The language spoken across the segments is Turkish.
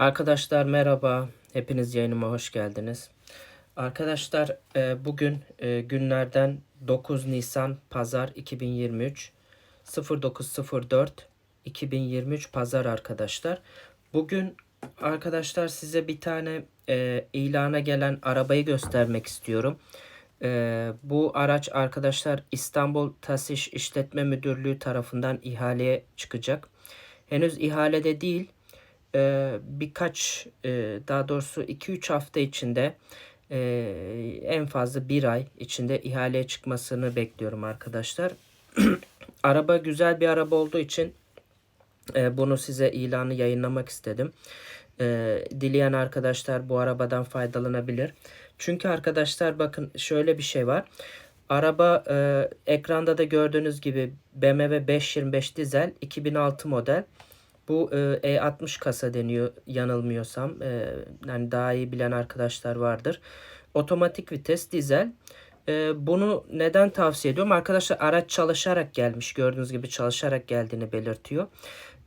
Arkadaşlar merhaba. Hepiniz yayınıma hoş geldiniz. Arkadaşlar e, bugün e, günlerden 9 Nisan Pazar 2023 0904 2023 Pazar arkadaşlar. Bugün arkadaşlar size bir tane e, ilana gelen arabayı göstermek istiyorum. Bu araç arkadaşlar İstanbul Taşış İşletme Müdürlüğü tarafından ihaleye çıkacak. Henüz ihalede değil e, birkaç e, daha doğrusu 2-3 hafta içinde e, en fazla bir ay içinde ihaleye çıkmasını bekliyorum arkadaşlar. araba güzel bir araba olduğu için e, bunu size ilanı yayınlamak istedim. E, dileyen arkadaşlar bu arabadan faydalanabilir. Çünkü arkadaşlar bakın şöyle bir şey var. Araba e, ekranda da gördüğünüz gibi BMW 525 dizel 2006 model. Bu e, E60 kasa deniyor yanılmıyorsam. E, yani daha iyi bilen arkadaşlar vardır. Otomatik vites dizel. E, bunu neden tavsiye ediyorum? Arkadaşlar araç çalışarak gelmiş. Gördüğünüz gibi çalışarak geldiğini belirtiyor.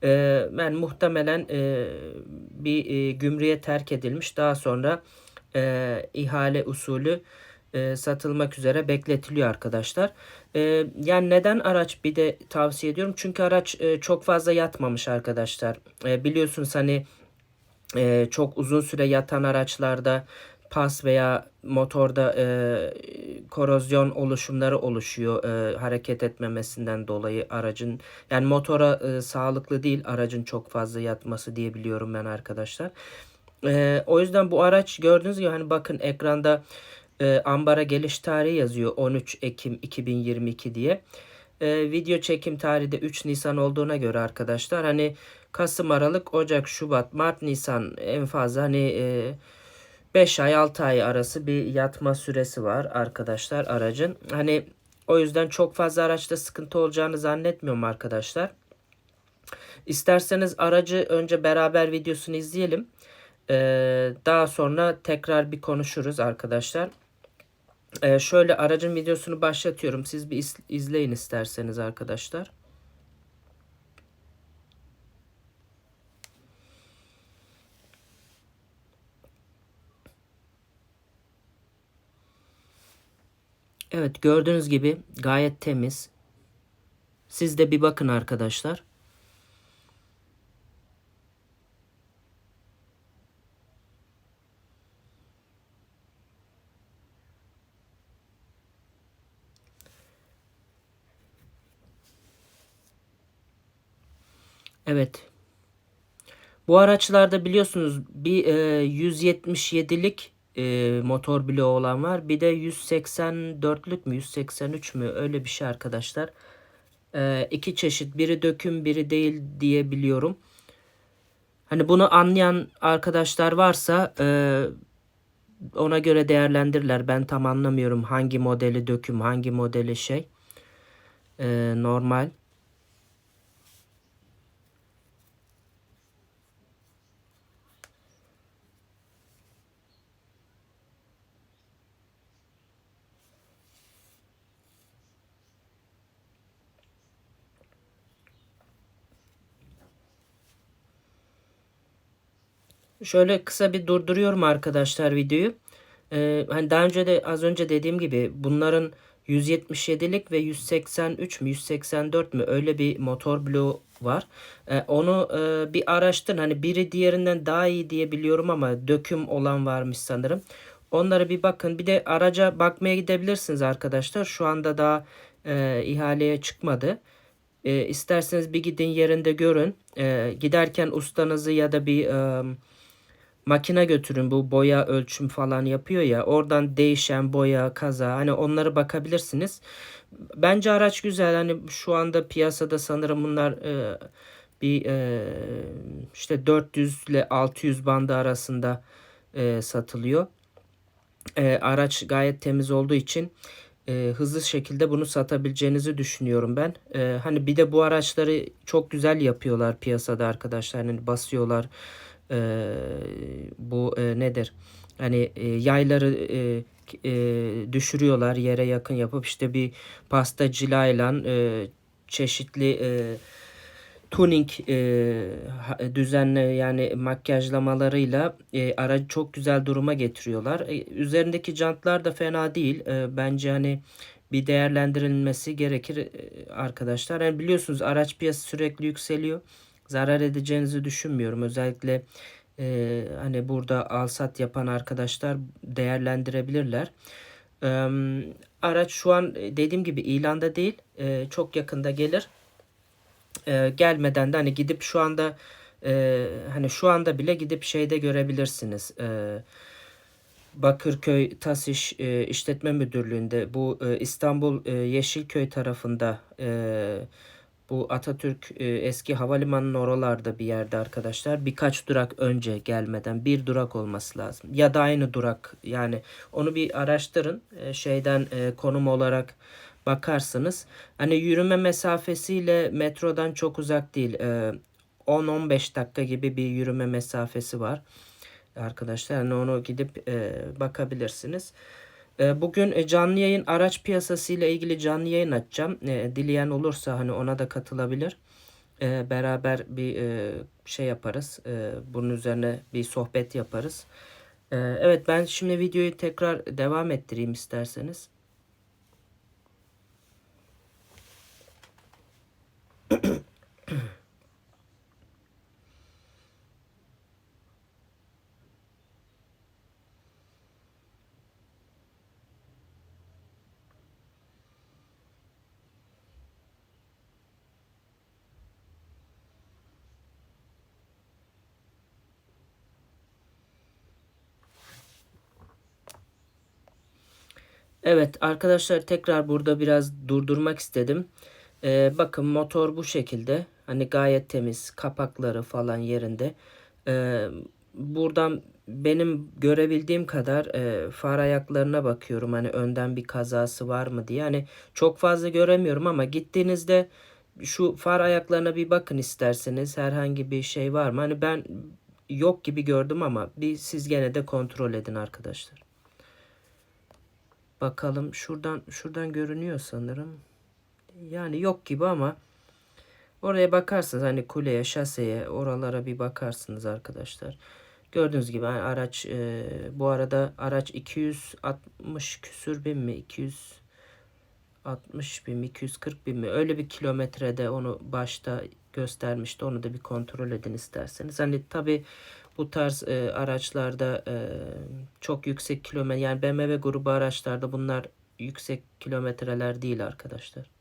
E, yani muhtemelen e, bir e, gümrüğe terk edilmiş. Daha sonra e, ihale usulü e, satılmak üzere bekletiliyor arkadaşlar. E, yani neden araç bir de tavsiye ediyorum? Çünkü araç e, çok fazla yatmamış arkadaşlar. E, biliyorsunuz hani çok uzun süre yatan araçlarda pas veya motorda korozyon oluşumları oluşuyor hareket etmemesinden dolayı aracın yani motora sağlıklı değil aracın çok fazla yatması diye biliyorum ben arkadaşlar. O yüzden bu araç gördüğünüz gibi hani bakın ekranda e, ambara geliş tarihi yazıyor 13 Ekim 2022 diye. E, video çekim tarihi de 3 Nisan olduğuna göre arkadaşlar hani Kasım, Aralık, Ocak, Şubat, Mart, Nisan en fazla hani e, 5 ay 6 ay arası bir yatma süresi var arkadaşlar aracın. Hani o yüzden çok fazla araçta sıkıntı olacağını zannetmiyorum arkadaşlar. İsterseniz aracı önce beraber videosunu izleyelim. Ee, daha sonra tekrar bir konuşuruz arkadaşlar. Ee, şöyle aracın videosunu başlatıyorum. Siz bir iz- izleyin isterseniz arkadaşlar. Evet gördüğünüz gibi gayet temiz. Siz de bir bakın arkadaşlar. Evet. Bu araçlarda biliyorsunuz bir e, 177'lik e, motor bloğu olan var. Bir de 184'lük mü 183 mü öyle bir şey arkadaşlar. E, iki çeşit biri döküm biri değil diye biliyorum. Hani bunu anlayan arkadaşlar varsa e, ona göre değerlendirirler. Ben tam anlamıyorum hangi modeli döküm hangi modeli şey e, normal. Şöyle kısa bir durduruyorum arkadaşlar videoyu. Ee, hani daha önce de az önce dediğim gibi bunların 177'lik ve 183 mü 184 mü öyle bir motor bloğu var. Ee, onu e, bir araştırın. Hani biri diğerinden daha iyi diye biliyorum ama döküm olan varmış sanırım. Onlara bir bakın. Bir de araca bakmaya gidebilirsiniz arkadaşlar. Şu anda daha e, ihaleye çıkmadı. E, isterseniz bir gidin yerinde görün. E, giderken ustanızı ya da bir e, makine götürün bu boya ölçüm falan yapıyor ya oradan değişen boya kaza hani onları bakabilirsiniz. Bence araç güzel hani şu anda piyasada sanırım bunlar e, bir e, işte 400 ile 600 bandı arasında e, satılıyor. E, araç gayet temiz olduğu için e, hızlı şekilde bunu satabileceğinizi düşünüyorum ben. E, hani bir de bu araçları çok güzel yapıyorlar piyasada arkadaşlar. Hani basıyorlar e, bu e, nedir? Hani e, yayları e, e, düşürüyorlar yere yakın yapıp işte bir pasta cilayla e, çeşitli e, tuning e, düzenli yani makyajlamalarıyla e, aracı çok güzel duruma getiriyorlar. E, üzerindeki jantlar da fena değil. E, bence hani bir değerlendirilmesi gerekir e, arkadaşlar. Yani biliyorsunuz araç piyasası sürekli yükseliyor. Zarar edeceğinizi düşünmüyorum. Özellikle e, hani burada alsat yapan arkadaşlar değerlendirebilirler. E, araç şu an e, dediğim gibi ilanda değil. E, çok yakında gelir e, gelmeden de hani gidip şu anda e, hani şu anda bile gidip şeyde görebilirsiniz. E, Bakırköy TASİŞ e, İşletme Müdürlüğü'nde bu e, İstanbul e, Yeşilköy tarafında e, bu Atatürk e, eski havalimanının oralarda bir yerde arkadaşlar. Birkaç durak önce gelmeden bir durak olması lazım. Ya da aynı durak yani onu bir araştırın. E, şeyden e, konum olarak bakarsınız. Hani yürüme mesafesiyle metrodan çok uzak değil. E, 10-15 dakika gibi bir yürüme mesafesi var. Arkadaşlar hani onu gidip e, bakabilirsiniz. E, bugün e, canlı yayın araç piyasası ile ilgili canlı yayın açacağım. E, dileyen olursa hani ona da katılabilir. E, beraber bir e, şey yaparız. Bunun üzerine bir sohbet yaparız. Evet ben şimdi videoyu tekrar devam ettireyim isterseniz. Evet arkadaşlar tekrar burada biraz durdurmak istedim. Ee, bakın motor bu şekilde. Hani gayet temiz. Kapakları falan yerinde. Ee, buradan benim görebildiğim kadar e, far ayaklarına bakıyorum. Hani önden bir kazası var mı diye. Hani çok fazla göremiyorum ama gittiğinizde şu far ayaklarına bir bakın isterseniz. Herhangi bir şey var mı? Hani ben yok gibi gördüm ama bir siz gene de kontrol edin arkadaşlar. Bakalım şuradan şuradan görünüyor sanırım. Yani yok gibi ama oraya bakarsınız hani kuleye, şaseye, oralara bir bakarsınız arkadaşlar. Gördüğünüz gibi hani araç e, bu arada araç 260 küsür bin mi? 260 bin mi? 240 bin mi? Öyle bir kilometrede onu başta göstermişti. Onu da bir kontrol edin isterseniz. Hani tabi bu tarz e, araçlarda e, çok yüksek kilometre yani BMW grubu araçlarda bunlar yüksek kilometreler değil arkadaşlar.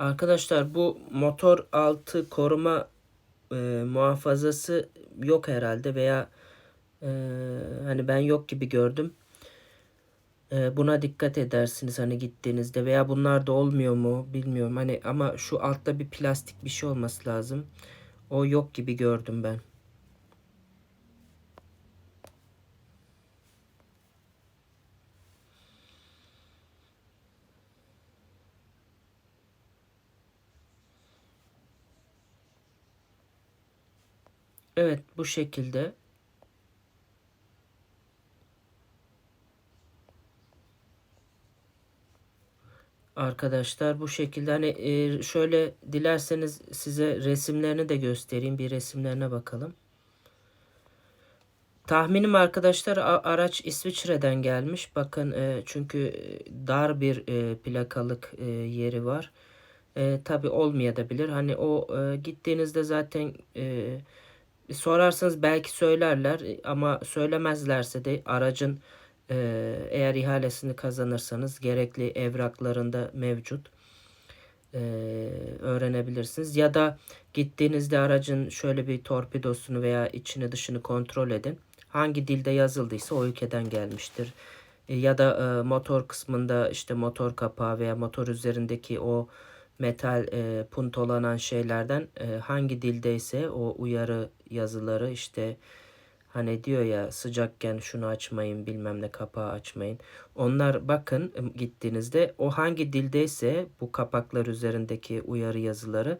Arkadaşlar bu motor altı koruma e, muhafazası yok herhalde veya e, hani ben yok gibi gördüm. E, buna dikkat edersiniz hani gittiğinizde veya bunlar da olmuyor mu bilmiyorum. Hani ama şu altta bir plastik bir şey olması lazım. O yok gibi gördüm ben. Evet bu şekilde. Arkadaşlar bu şekilde hani e, şöyle dilerseniz size resimlerini de göstereyim. Bir resimlerine bakalım. Tahminim arkadaşlar araç İsviçre'den gelmiş. Bakın e, çünkü dar bir e, plakalık yeri var. E, tabi olmayabilir. Hani o gittiğinizde zaten sorarsanız belki söylerler ama söylemezlerse de aracın e, eğer ihalesini kazanırsanız gerekli evraklarında mevcut e, öğrenebilirsiniz. Ya da gittiğinizde aracın şöyle bir torpidosunu veya içini dışını kontrol edin. Hangi dilde yazıldıysa o ülkeden gelmiştir E, ya da e, motor kısmında işte motor kapağı veya motor üzerindeki o metal e, puntolanan şeylerden e, hangi dildeyse o uyarı yazıları işte hani diyor ya sıcakken şunu açmayın bilmem ne kapağı açmayın. Onlar bakın e, gittiğinizde o hangi dildeyse bu kapaklar üzerindeki uyarı yazıları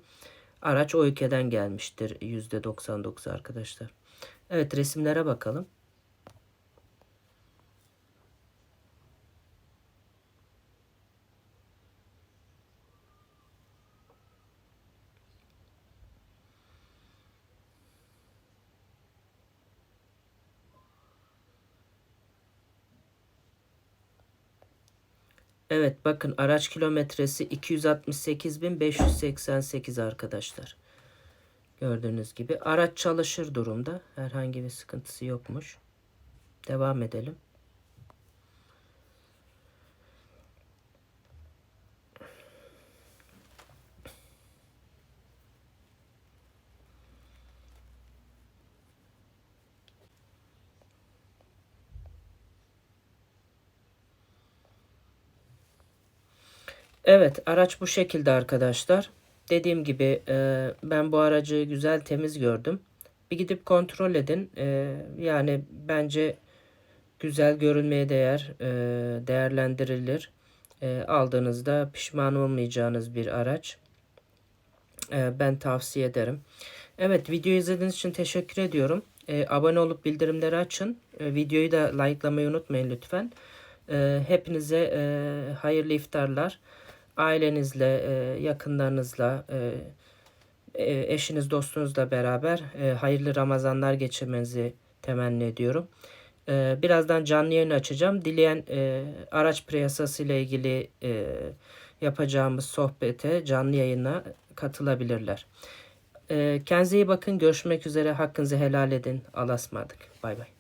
araç o ülkeden gelmiştir %99 arkadaşlar. Evet resimlere bakalım. Evet bakın araç kilometresi 268.588 arkadaşlar. Gördüğünüz gibi araç çalışır durumda. Herhangi bir sıkıntısı yokmuş. Devam edelim. Evet araç bu şekilde arkadaşlar. Dediğim gibi e, ben bu aracı güzel temiz gördüm. Bir gidip kontrol edin. E, yani bence güzel görülmeye değer, e, değerlendirilir. E, aldığınızda pişman olmayacağınız bir araç. E, ben tavsiye ederim. Evet videoyu izlediğiniz için teşekkür ediyorum. E, abone olup bildirimleri açın. E, videoyu da likelamayı unutmayın lütfen. E, hepinize e, hayırlı iftarlar ailenizle, e, yakınlarınızla, e, e, eşiniz, dostunuzla beraber e, hayırlı Ramazanlar geçirmenizi temenni ediyorum. E, birazdan canlı yayın açacağım. Dileyen e, araç piyasası ile ilgili e, yapacağımız sohbete, canlı yayına katılabilirler. E, kendinize iyi bakın. Görüşmek üzere. Hakkınızı helal edin. Allah'a ısmarladık. Bay bay.